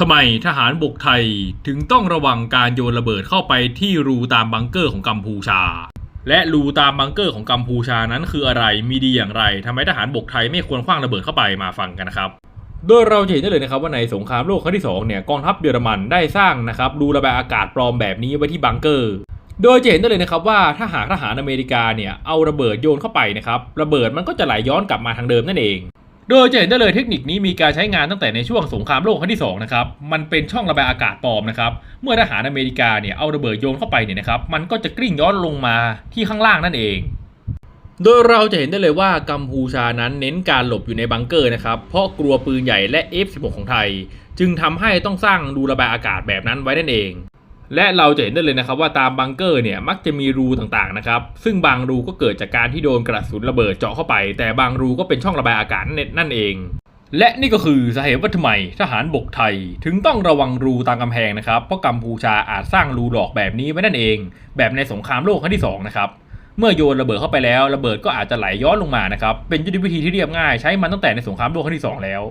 ทำไมทหารบกไทยถึงต้องระวังการโยนระเบิดเข้าไปที่รูตามบังเกอร์ของกัมพูชา และรูตามบังเกอร์ของกัมพูชานั้นคืออะไรมีดีอย่างไรทำไมทหารบกไทยไม่ควรคว้างระเบิดเข้าไปมาฟังกันนะครับโดยเราจะเห็นได้เลยนะครับว่าในสงครามโลกครั้งที่2เนี่ยกองทัพเยอรมันได้สร้างนะครับรูระบายอากาศปลอมแบบนี้ไว้ที่บังเกอร์ โดยจะเห็นได้เลยนะครับว่าถ้าหากทหารอเมริกาเนี่ยเอาระเบิดโยนเข้าไปนะครับระเบิดมันก็จะไหลย้อนกลับมาทางเดิมนั่นเอง โดยจะเห็นได้เลยเทคนิคนี้มีการใช้งานตั้งแต่ในช่วงสงครามโลกครั้งที่2นะครับ มันเป็นช่องระบายอากาศปลอมนะครับ เมื่อทหารอเมริกาเนี่ยเอาระเบิดโยนเข้าไปเนี่ยนะครับ มันก็จะกลิ้งย้อนลงมาที่ข้างล่างนั่นเอง โดยเราจะเห็นได้เลยว่ากัมพูชานั้นเน้นการหลบอยู่ในบังเกอร์นะครับ เพราะกลัวปืนใหญ่และ F16 ของไทย จึงทำให้ต้องสร้างรูระบายอากาศแบบนั้นไว้นั่นเอง และเราจะเห็นได้เลยนะครับว่าตามบังเกอร์เนี่ยมักจะมีรูต่างๆนะครับซึ่งบางรูก็เกิดจากการที่โดนกระสุนระเบิดเจาะเข้าไป แต่บางรูก็เป็นช่องระบายอากาศนั่นเอง และนี่ก็คือสาเหตุว่าทำไมทหารบกไทย ถึงต้องระวังรูตามกำแพงนะครับ เพราะกัมพูชาอาจสร้างรูหลอกแบบนี้ไว้นั่นเอง แบบในสงครามโลกครั้งที่สองนะครับเมื่อโยนระเบิดเข้าไปแล้วระเบิดก็อาจจะไหลย้อนลงมานะครับเป็นยุทธวิธีที่เรียบง่ายใช้มันตั้งแต่ในสงครามโลกครั้งที่ 2 แล้ว